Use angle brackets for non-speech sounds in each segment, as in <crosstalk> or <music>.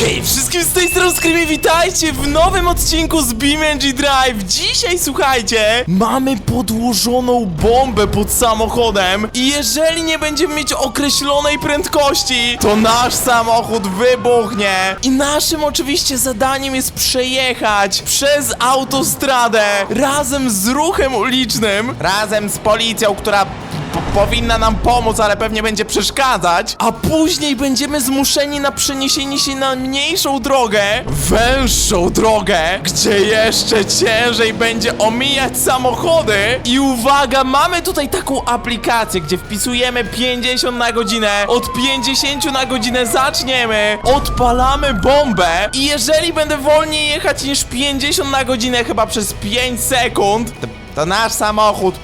Hej, wszystkim z tej strony Screamy, witajcie w nowym odcinku z BeamNG Drive. Dzisiaj, słuchajcie, mamy podłożoną bombę pod samochodem i jeżeli nie będziemy mieć określonej prędkości, to nasz samochód wybuchnie. I naszym oczywiście zadaniem jest przejechać przez autostradę razem z ruchem ulicznym, razem z policją, która powinna nam pomóc, ale pewnie będzie przeszkadzać. A później będziemy zmuszeni na przeniesienie się na mniejszą drogę, węższą drogę, gdzie jeszcze ciężej będzie omijać samochody. I uwaga, mamy tutaj taką aplikację, gdzie wpisujemy 50 na godzinę. Od 50 na godzinę zaczniemy, odpalamy bombę i jeżeli będę wolniej jechać niż 50 na godzinę, chyba przez 5 sekund, to, nasz samochód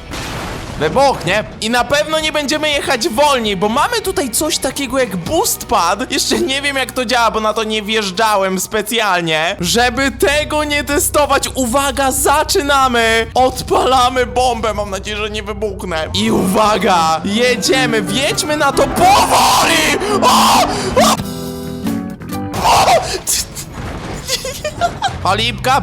wybuchnie i na pewno nie będziemy jechać wolniej, bo mamy tutaj coś takiego jak boost pad. Jeszcze nie wiem jak to działa, bo na to nie wjeżdżałem specjalnie. Żeby tego nie testować, uwaga, zaczynamy! Odpalamy bombę, mam nadzieję, że nie wybuchnę. I uwaga, jedziemy, wjedźmy na to powoli! O! O! O! <laughs> Palipka,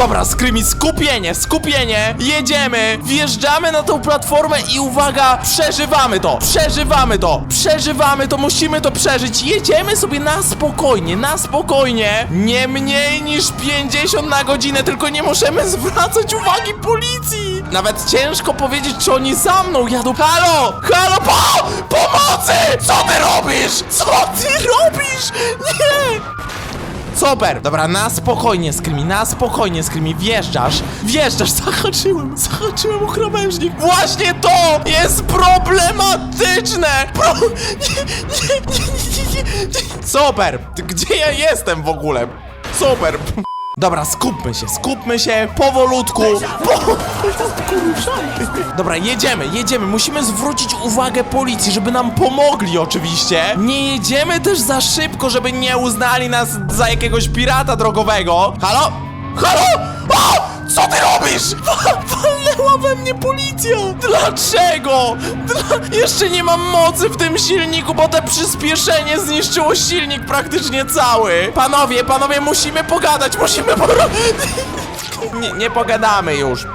Dobra, Skrymi, skupienie, skupienie! Jedziemy! Wjeżdżamy na tą platformę i uwaga, przeżywamy to! Przeżywamy to! Przeżywamy to, musimy to przeżyć! Jedziemy sobie na spokojnie, na spokojnie! Nie mniej niż 50 na godzinę, tylko nie możemy zwracać uwagi policji! Nawet ciężko powiedzieć, czy oni za mną jadą. Halo! Halo, po! Pomocy! Co ty robisz? Co ty robisz? Nie! Super! Dobra, na spokojnie, Skrymi, na spokojnie, Skrymi, wjeżdżasz, wjeżdżasz, <laughs> zahaczyłem, zahaczyłem o. Właśnie to jest problematyczne! Pro... <laughs> Nie, nie, nie, nie, nie, nie. Super! Gdzie ja jestem w ogóle? Super! <laughs> Dobra, skupmy się, skupmy się, powolutku. Dobra, jedziemy, jedziemy, musimy zwrócić uwagę policji, żeby nam pomogli oczywiście. Nie jedziemy też za szybko, żeby nie uznali nas za jakiegoś pirata drogowego. Halo? Halo? O! Co ty robisz? Wa- Walnęła we mnie policja! Dlaczego? Dla... Jeszcze nie mam mocy w tym silniku, bo te przyspieszenie zniszczyło silnik praktycznie cały. Panowie, panowie, musimy pogadać, musimy po... Nie, nie pogadamy już.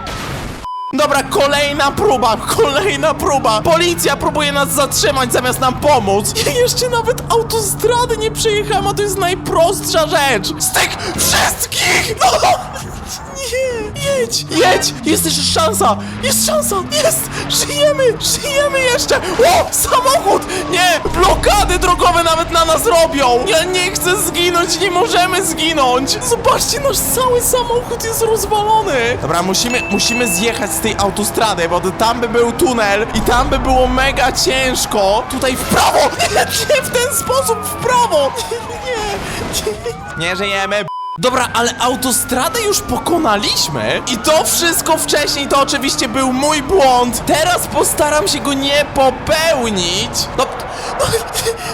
Dobra, kolejna próba, kolejna próba. Policja próbuje nas zatrzymać zamiast nam pomóc. Ja jeszcze nawet autostrady nie przejechałem, a to jest najprostsza rzecz. Z tych wszystkich! No! Nie, jedź, jedź! Jest jeszcze szansa! Jest szansa! Jest! Żyjemy! Żyjemy jeszcze! O! Samochód! Nie! Blokady drogowe nawet na nas robią! Ja nie chcę zginąć! Nie możemy zginąć! Zobaczcie, nasz cały samochód jest rozwalony! Dobra, musimy, musimy zjechać z tej autostrady, bo tam by był tunel i tam by było mega ciężko. Tutaj w prawo! <laughs> Nie, nie w ten sposób! W prawo! <laughs> Nie, nie, nie żyjemy! Dobra, ale autostradę już pokonaliśmy i to wszystko wcześniej to oczywiście był mój błąd. Teraz postaram się go nie popełnić. No, no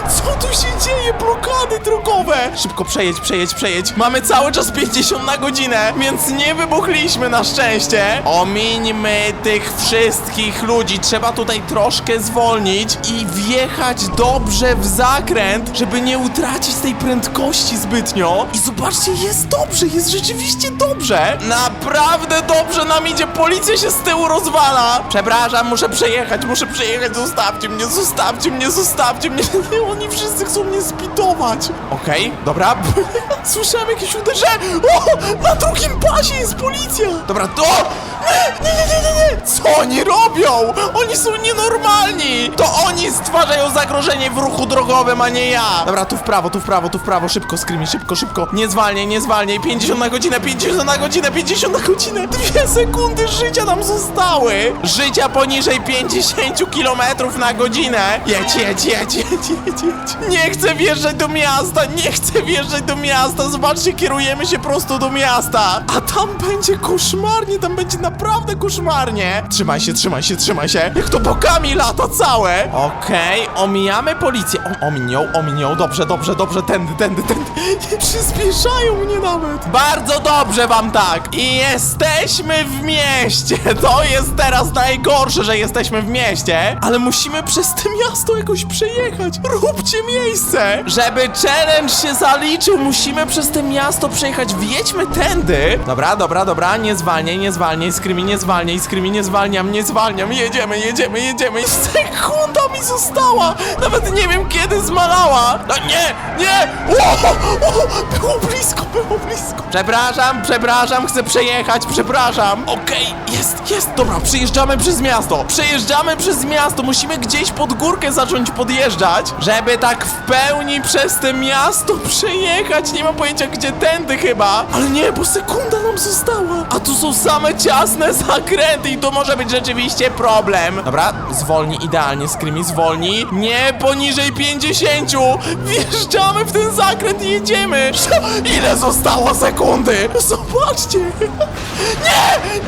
co tu się dzieje? Blokady drogowe. Szybko przejedź, przejedź, przejedź. Mamy cały czas 50 na godzinę, więc nie wybuchliśmy na szczęście. Omińmy tych wszystkich ludzi. Trzeba tutaj troszkę zwolnić i wjechać dobrze w zakręt, żeby nie utracić tej prędkości zbytnio. I zobaczcie, jest dobrze, jest rzeczywiście dobrze. Naprawdę dobrze nam idzie. Policja się z tyłu rozwala. Przepraszam, muszę przejechać, muszę przejechać. Zostawcie mnie, zostawcie mnie, zostawcie mnie. <laughs> Oni wszyscy chcą mnie zbitować. Okej, dobra. <laughs> Słyszałem jakieś uderzenie. O, na drugim pasie jest policja. Dobra, to... Nie, nie, nie, nie, nie. Co oni robią? Oni są nienormalni. To oni stwarzają zagrożenie w ruchu drogowym, a nie ja. Dobra, tu w prawo, tu w prawo, tu w prawo. Szybko, Screamy, szybko, szybko. Nie zwalniaj, nie zwalniaj. 50 na godzinę, 50 na godzinę, 50 na godzinę. Dwie sekundy życia nam zostały. Życia poniżej 50 km na godzinę. Jedź, jedź, jedź, jedź, jedź, jedź. Nie chcę wjeżdżać do miasta, nie chcę wjeżdżać do miasta. Zobaczcie, kierujemy się prosto do miasta. A tam będzie koszmarnie, tam będzie naprawdę koszmarnie. Trzymaj się, trzymaj się, trzymaj się. Jak to bokami lata całe. Okej, omijamy policję. O, ominią, ominią. Dobrze, dobrze, dobrze. Tędy, tędy, tędy. <laughs> Przyspieszają mnie nawet. Bardzo dobrze wam tak. I jesteśmy w mieście. <laughs> To jest teraz najgorsze, że jesteśmy w mieście. Ale musimy przez to miasto jakoś przejechać. Róbcie miejsce. Żeby challenge się zaliczył, musimy przez to miasto przejechać. Wjedźmy tędy. Dobra, dobra, dobra. Nie zwalniaj, nie zwalniaj. Skrymi nie zwalniaj. Skrymi nie zwalniam, nie zwalniam. Jedziemy, jedziemy, jedziemy. Sekunda mi została. Nawet nie wiem kiedy zmalała. No nie, nie. Było blisko, było blisko. Przepraszam, przepraszam, chcę przejechać, przepraszam. Okej, jest, jest. Dobra, przejeżdżamy przez miasto. Przejeżdżamy przez miasto. Musimy gdzieś pod górkę zacząć podjeżdżać, żeby tak w pełni przez te miasto przejechać. Nie mam pojęcia gdzie tędy chyba. Ale nie, bo sekunda nam została. A tu są same ciasne zakręty i to może być rzeczywiście problem. Dobra, zwolnij idealnie, Screamy, zwolnij. Nie poniżej 50. Wjeżdżamy w ten zakręt i jedziemy. Ile zostało sekundy? Zobaczcie. Nie!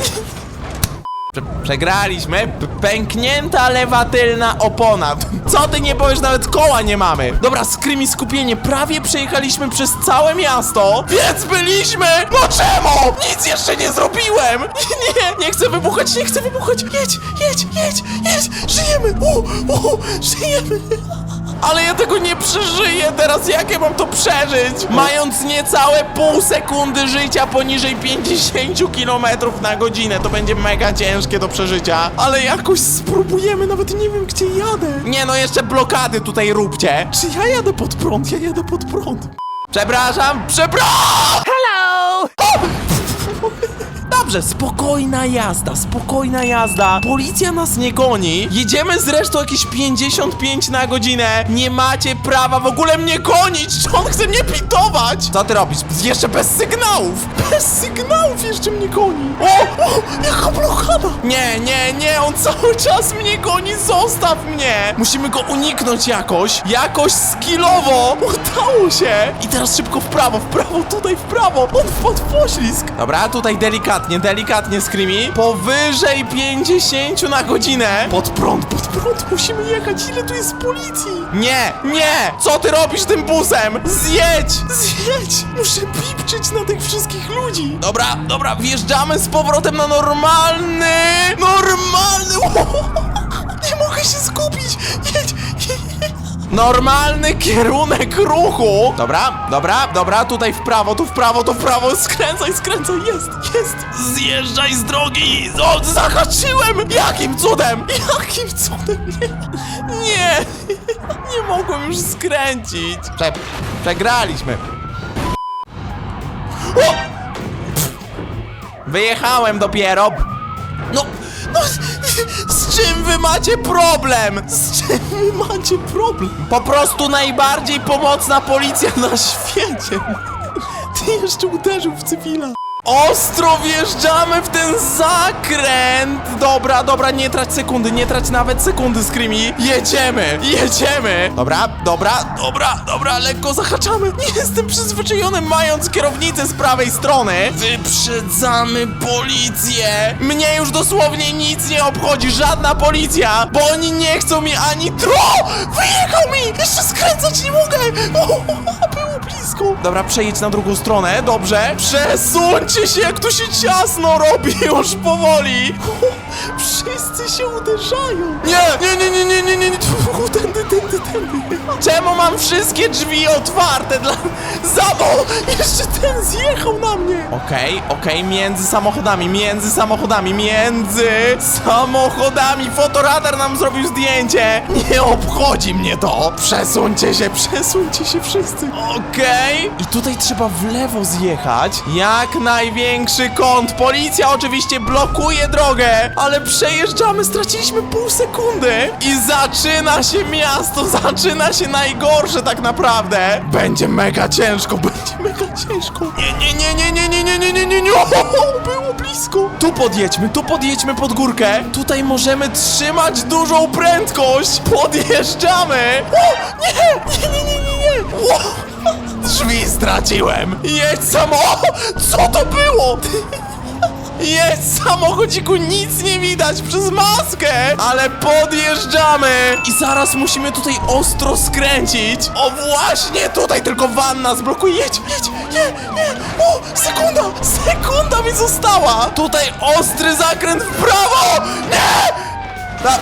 Prze przegraliśmy. Pęknięta lewa tylna opona. Co ty nie powiesz, nawet koła nie mamy. Dobra, skrymi skupienie. Prawie przejechaliśmy przez całe miasto, więc byliśmy. No czemu? Nic jeszcze nie zrobiłem. Nie, nie chcę wybuchać, nie chcę wybuchać. Jedź, jedź, jedź, jedź. Żyjemy. U, u, żyjemy. Ale ja tego nie przeżyję teraz, jak ja mam to przeżyć? Mając niecałe pół sekundy życia poniżej 50 km na godzinę, to będzie mega ciężkie do przeżycia. Ale jakoś spróbujemy, nawet nie wiem gdzie jadę. Nie no, jeszcze blokady tutaj róbcie. Czy ja jadę pod prąd? Ja jadę pod prąd. Przepraszam, przepraszam! Hello! Dobrze, spokojna jazda, spokojna jazda. Policja nas nie goni. Jedziemy zresztą jakieś 55 na godzinę. Nie macie prawa w ogóle mnie gonić. Czy on chce mnie pitować? Co ty robisz? Jeszcze bez sygnałów. Bez sygnałów jeszcze mnie goni. O, o, jaka blokada. Nie, nie, nie, on cały czas mnie goni. Zostaw mnie. Musimy go uniknąć jakoś. Jakoś skillowo. Udało się. I teraz szybko w prawo, w prawo, tutaj w prawo. On wpadł w poślizg. Dobra, tutaj delikatnie, delikatnie Screamy. Powyżej 50 na godzinę. Pod prąd, pod prąd musimy jechać. Ile tu jest policji? Nie, nie! Co ty robisz tym busem? Zjedź! Zjedź! Muszę pipczyć na tych wszystkich ludzi. Dobra, dobra, wjeżdżamy z powrotem na normalny, normalny... <laughs> Nie mogę się skupić. Jedź. Normalny kierunek ruchu! Dobra, dobra, dobra, tutaj w prawo, tu w prawo, tu w prawo, skręcaj, skręcaj, jest, jest! Zjeżdżaj z drogi! O, zahaczyłem! Jakim cudem? Jakim cudem? Nie, nie, nie mogłem już skręcić. Prze, przegraliśmy. O! Wyjechałem dopiero. No, no, z czym wy macie problem? Z czym wy macie problem? Po prostu najbardziej pomocna policja na świecie. Ty jeszcze uderzył w cywila. Ostro wjeżdżamy w ten zakręt! Dobra, dobra, nie trać sekundy, nie trać nawet sekundy, Screamy. Jedziemy, jedziemy! Dobra, dobra, dobra, dobra, lekko zahaczamy. Nie jestem przyzwyczajony, mając kierownicę z prawej strony. Wyprzedzamy policję! Mnie już dosłownie nic nie obchodzi, żadna policja, bo oni nie chcą mi ani tro! Wyjechał mi! Jeszcze skręcać nie mogę! <laughs> O, było blisko. Dobra, przejdź na drugą stronę, dobrze. Przesuńcie się, jak tu się ciasno robi <laughs> już powoli. <laughs> Wszyscy się uderzają. Nie, nie, nie, nie, nie, nie, nie, nie. <laughs> Tędy, tędy, tędy. Czemu mam wszystkie drzwi otwarte dla... Zabo! Jeszcze ten zjechał na mnie. Okej, okej, między samochodami, między samochodami, między samochodami. Fotoradar nam zrobił zdjęcie. Nie obchodzi mnie to. Przesuńcie się, przesuńcie się wszyscy. Okej. I tutaj trzeba w lewo zjechać. Jak największy kąt. Policja oczywiście blokuje drogę, ale przejeżdżamy, straciliśmy pół sekundy. I zaczyna się miasto, zaczyna się najgorsze tak naprawdę. Będzie mega ciężko, będzie mega ciężko. Nie, nie, nie, nie, nie, nie, nie, nie, nie, nie, nie. O, było blisko. Tu podjedźmy, tu podjedźmy pod górkę. Tutaj możemy trzymać dużą prędkość. Podjeżdżamy. O, nie, nie, nie, nie, nie, nie. O, drzwi straciłem. Jedź samo. Co to było? Jest, samochodziku, nic nie widać przez maskę! Ale podjeżdżamy! I zaraz musimy tutaj ostro skręcić! O, właśnie tutaj tylko van nas blokuje! Jedź, jedź, nie, nie! O, sekunda! Sekunda mi została! Tutaj ostry zakręt w prawo! Nie! Ta...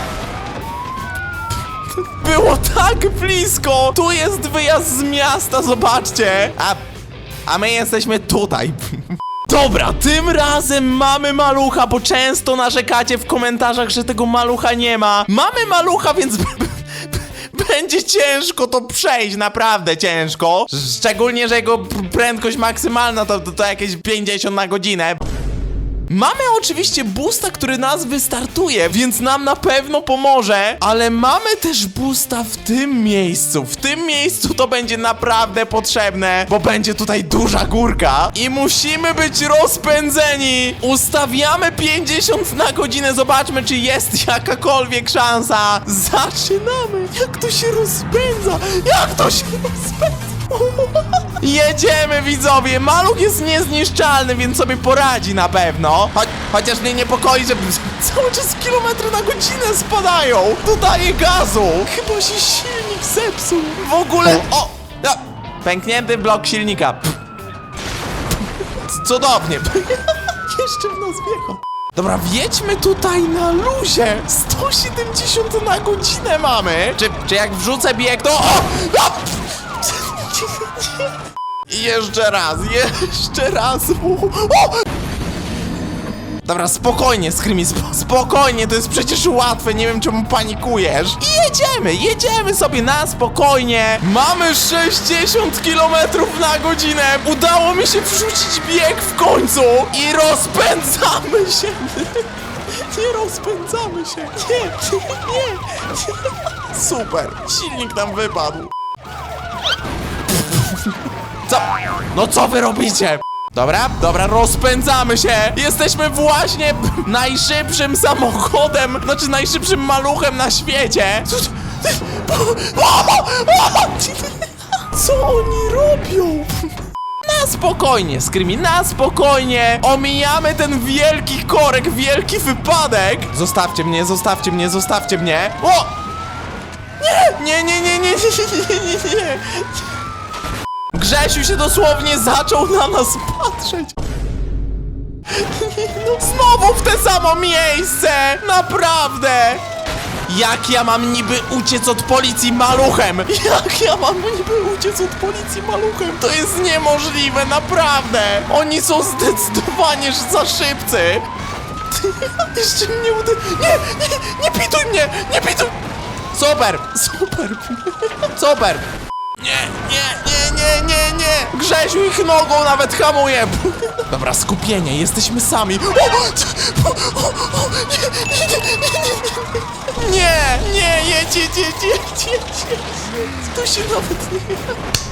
Było tak blisko! Tu jest wyjazd z miasta, zobaczcie! A, a my jesteśmy tutaj. <laughs> Dobra, tym razem mamy malucha, bo często narzekacie w komentarzach, że tego malucha nie ma. Mamy malucha, więc <laughs> będzie ciężko to przejść, naprawdę ciężko. Szczególnie, że jego prędkość maksymalna to, to, to jakieś 50 na godzinę. Mamy oczywiście boosta, który nas wystartuje, więc nam na pewno pomoże, ale mamy też boosta w tym miejscu. W tym miejscu to będzie naprawdę potrzebne, bo będzie tutaj duża górka i musimy być rozpędzeni. Ustawiamy 50 na godzinę, zobaczmy czy jest jakakolwiek szansa. Zaczynamy. Jak to się rozpędza? Jak to się rozpędza? Jedziemy widzowie, maluch jest niezniszczalny, więc sobie poradzi na pewno. Cho chociaż mnie niepokoi, że <laughs> cały czas kilometry na godzinę spadają. Dodaję gazu. Chyba się silnik zepsuł. W ogóle, o, pęknięty blok silnika. Pff. Cudownie. <laughs> Jeszcze w nas wjechał. Dobra, wjedźmy tutaj na luzie. 170 na godzinę mamy. Czy, czy jak wrzucę bieg, to... O! O! I jeszcze raz, <laughs> jeszcze raz. O! Dobra, spokojnie, Screamy, sp spokojnie, to jest przecież łatwe, nie wiem czemu panikujesz. I jedziemy, jedziemy sobie na spokojnie. Mamy 60 km na godzinę. Udało mi się wrzucić bieg w końcu i rozpędzamy się. <laughs> Nie rozpędzamy się. Nie, nie, nie. <laughs> Super, silnik nam wypadł. Co? No co wy robicie? Dobra, dobra, rozpędzamy się! Jesteśmy właśnie najszybszym samochodem, znaczy najszybszym maluchem na świecie! Co oni robią? Na spokojnie, Screamy, na spokojnie! Omijamy ten wielki korek, wielki wypadek! Zostawcie mnie, zostawcie mnie, zostawcie mnie! O! Nie, nie, nie, nie, nie, nie, nie, nie, nie! Grzesiu się dosłownie zaczął na nas patrzeć. <laughs> No znowu w te samo miejsce! Naprawdę! Jak ja mam niby uciec od policji maluchem? <laughs> Jak ja mam niby uciec od policji maluchem? To jest niemożliwe, naprawdę! Oni są zdecydowanie za szybcy! <laughs> Jeszcze mnie uda... Nie, nie, nie pituj mnie! Nie pituj! Super, super, super! Nie, nie, nie, nie, nie, nie! Grzesiu ich nogą nawet hamuje! Dobra, skupienie, jesteśmy sami. O, o, o, nie, nie, nie, nie, nie, nie. To się nawet nie...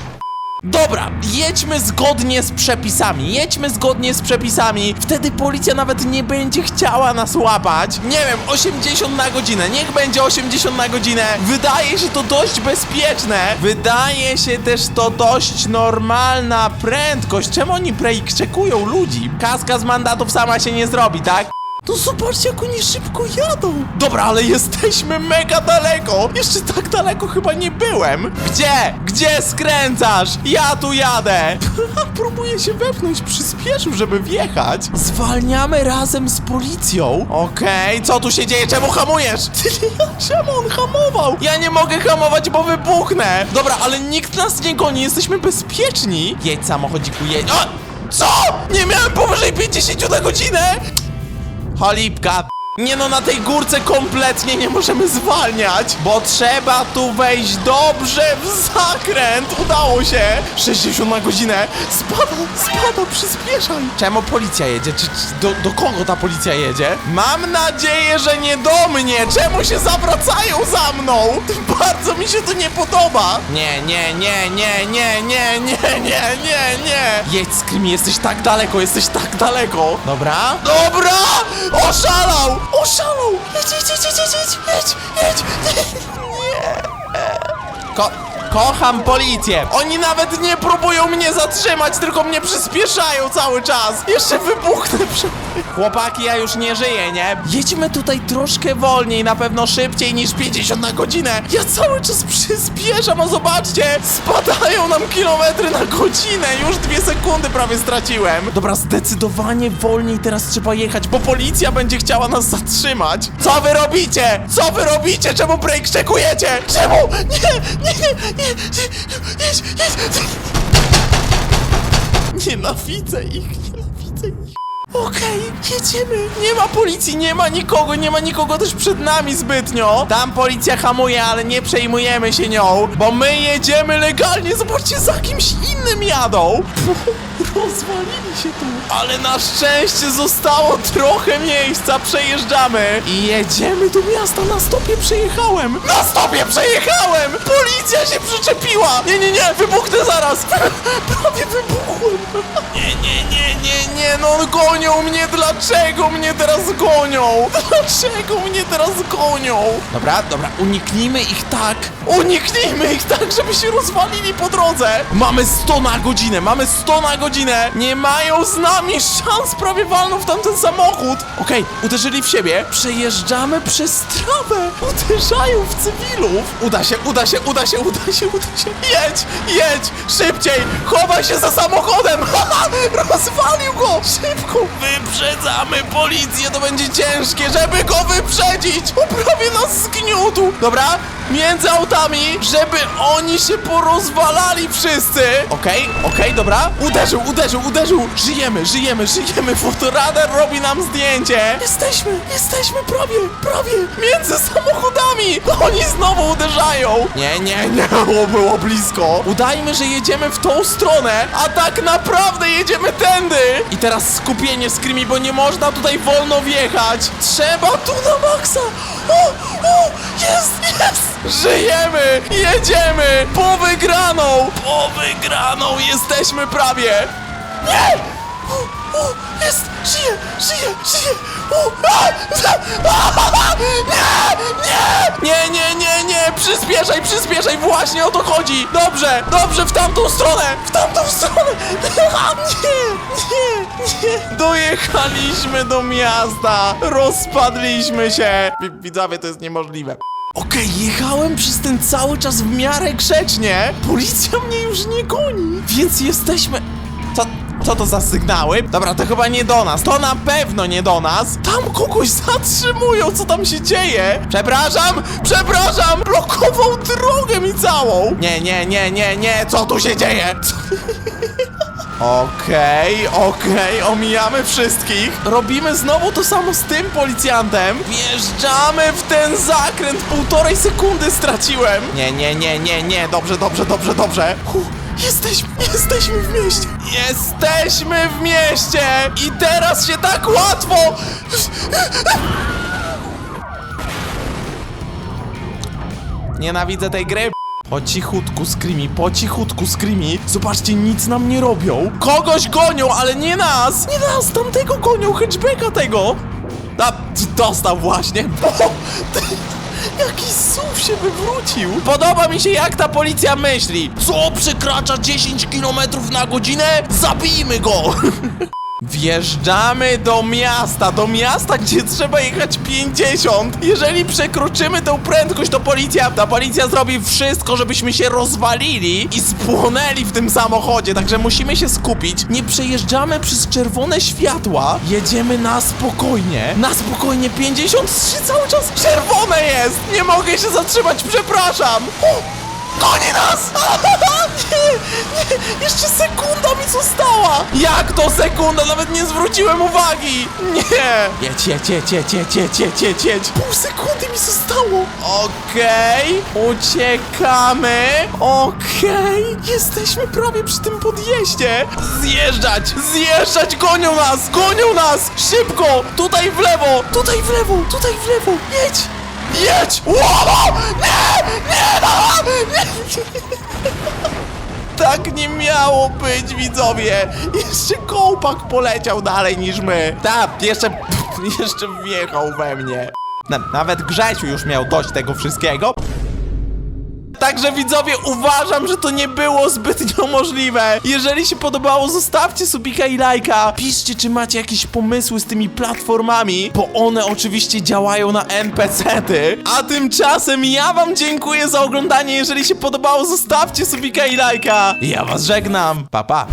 Dobra, jedźmy zgodnie z przepisami, jedźmy zgodnie z przepisami, wtedy policja nawet nie będzie chciała nas łapać. Nie wiem, 80 na godzinę, niech będzie 80 na godzinę. Wydaje się to dość bezpieczne. Wydaje się też to dość normalna prędkość. Czemu oni czekują ludzi? Kaska z mandatów sama się nie zrobi, tak? No zobaczcie, jak oni szybko jadą. Dobra, ale jesteśmy mega daleko. Jeszcze tak daleko chyba nie byłem. Gdzie? Gdzie skręcasz? Ja tu jadę. <laughs> Próbuję się wepchnąć, przyspieszył, żeby wjechać. Zwalniamy razem z policją. Okej, co tu się dzieje? Czemu hamujesz? <laughs> Czemu on hamował? Ja nie mogę hamować, bo wybuchnę. Dobra, ale nikt nas nie goni, jesteśmy bezpieczni. Jedź samochodziku, jedź. O! Co? Nie miałem powyżej 50 na godzinę? Cholipka. Nie no, na tej górce kompletnie nie możemy zwalniać, bo trzeba tu wejść dobrze w zakręt. Udało się. 60 na godzinę. Spada, spada, przyspieszaj. Czemu policja jedzie? Czy, czy do, do kogo ta policja jedzie? Mam nadzieję, że nie do mnie. Czemu się zawracają za mną? Bardzo mi się to nie podoba. Nie, nie, nie, nie, nie, nie, nie, nie, nie, nie. Jedź, Screamy, jesteś tak daleko, jesteś tak daleko. Dobra? Dobra! Oszalał! Oszalał! Jedź, jedź, jedź, jedź, jedź, jedź, jedź. Nie. Ko Kocham policję. Oni nawet nie próbują mnie zatrzymać, tylko mnie przyspieszają cały czas. Jeszcze wybuchnę przy... Chłopaki, ja już nie żyję, nie? Jedźmy tutaj troszkę wolniej, na pewno szybciej niż 50 na godzinę. Ja cały czas przyspieszam, a zobaczcie, spadają nam kilometry na godzinę. Już dwie sekundy prawie straciłem. Dobra, zdecydowanie wolniej teraz trzeba jechać, bo policja będzie chciała nas zatrzymać. Co wy robicie? Co wy robicie? Czemu break checkujecie? Czemu? Nie, nie, nie, nie, nie, jedź, jedź. Nienawidzę ich, nienawidzę ich. Okej, jedziemy. Nie ma policji, nie ma nikogo, nie ma nikogo też przed nami zbytnio. Tam policja hamuje, ale nie przejmujemy się nią, bo my jedziemy legalnie. Zobaczcie, za kimś innym jadą. <laughs> Rozwalili się tu. Ale na szczęście zostało trochę miejsca, przejeżdżamy. I jedziemy do miasta, na stopie przejechałem. Na stopie przejechałem! Policja się przyczepiła! Nie, nie, nie, wybuchnę zaraz. <laughs> Prawie wybuchłem. <laughs> no gonią mnie, dlaczego mnie teraz gonią? <laughs> Dlaczego mnie teraz gonią? Dobra, dobra, uniknijmy ich tak, uniknijmy ich tak, żeby się rozwalili po drodze. Mamy 100 na godzinę, mamy 100 na godzinę, nie mają z nami szans, prawie walną w tamten samochód. Okej, uderzyli w siebie, przejeżdżamy przez trawę, uderzają w cywilów. Uda się, uda się, uda się, uda się, uda się. Jedź, jedź, szybciej, chowaj się za samochodem. <laughs> Rozwalił go, przeciwko wy! Wyprzedzamy policję, to będzie ciężkie, żeby go wyprzedzić. O, prawie nas zgniótł. Dobra, między autami, żeby oni się porozwalali wszyscy. Okej, okej, dobra. Uderzył, uderzył, uderzył. Żyjemy, żyjemy, żyjemy. Fotoradar robi nam zdjęcie. Jesteśmy, jesteśmy prawie, prawie między samochodami. Oni znowu uderzają. Nie, nie, nie, o, było blisko. Udajmy, że jedziemy w tą stronę, a tak naprawdę jedziemy tędy. I teraz skupienie Screamy, bo nie można tutaj wolno wjechać. Trzeba tu na maksa. O, o, jest, jest. Żyjemy, jedziemy po wygraną. Po wygraną jesteśmy prawie. Nie! O, o, jest! Żyje! Żyje! Żyje! Nie! Nie! Nie, nie, nie! Przyspieszaj, przyspieszaj! Właśnie o to chodzi! Dobrze, dobrze, w tamtą stronę! W tamtą stronę! Nie! Nie! Nie! Dojechaliśmy do miasta! Rozpadliśmy się! Wi- Widzowie, to jest niemożliwe. Okej, jechałem przez ten cały czas w miarę grzecznie. Policja mnie już nie goni, więc jesteśmy... Co, co to za sygnały? Dobra, to chyba nie do nas. To na pewno nie do nas. Tam kogoś zatrzymują, co tam się dzieje? Przepraszam, przepraszam, blokował drogę mi całą. Nie, nie, nie, nie, nie, co tu się dzieje? <laughs> Okej, okej, omijamy wszystkich. Robimy znowu to samo z tym policjantem. Wjeżdżamy w ten zakręt, półtorej sekundy straciłem. Nie, nie, nie, nie, nie, dobrze, dobrze, dobrze, dobrze. Hu, jesteśmy, jesteśmy w mieście. Jesteśmy w mieście i teraz się tak łatwo... Nienawidzę tej gry. Po cichutku, Screamy, po cichutku, Screamy. Zobaczcie, nic nam nie robią. Kogoś gonią, ale nie nas! Nie nas, tamtego gonią, hatchbacka tego! A, dostał właśnie. O, ty, jaki SUV się wywrócił. Podoba mi się, jak ta policja myśli. Co przekracza 10 km na godzinę? Zabijmy go! <laughs> Wjeżdżamy do miasta, do miasta, gdzie trzeba jechać 50. Jeżeli przekroczymy tę prędkość, to policja, ta policja zrobi wszystko, żebyśmy się rozwalili i spłonęli w tym samochodzie, także musimy się skupić. Nie przejeżdżamy przez czerwone światła, jedziemy na spokojnie. Na spokojnie, 53 cały czas czerwone jest! Nie mogę się zatrzymać, przepraszam! Goni nas! <laughs> nie, nie, jeszcze sekunda mi została! Jak to sekunda? Nawet nie zwróciłem uwagi! Nie! Jedź, jedź, jedź, jedź, jedź, jedź, jedź, jedź, jedź. Pół sekundy mi zostało! Okej, uciekamy! Okej, jesteśmy prawie przy tym podjeździe! Zjeżdżać, zjeżdżać, gonią nas, gonią nas! Szybko! Tutaj w lewo, tutaj w lewo, tutaj w lewo, jedź! Jedź! Wow! Nie! Nie! No! nie! Tak nie miało być, widzowie! Jeszcze kołpak poleciał dalej niż my. Tak, jeszcze... jeszcze wjechał we mnie. Na, nawet Grzesiu już miał dość tego wszystkiego. Także widzowie, uważam, że to nie było zbytnio możliwe. Jeżeli się podobało, zostawcie subika i lajka. Piszcie, czy macie jakieś pomysły z tymi platformami, bo one oczywiście działają na NPC-ty. A tymczasem ja wam dziękuję za oglądanie. Jeżeli się podobało, zostawcie subika i lajka. Ja was żegnam. Pa, pa.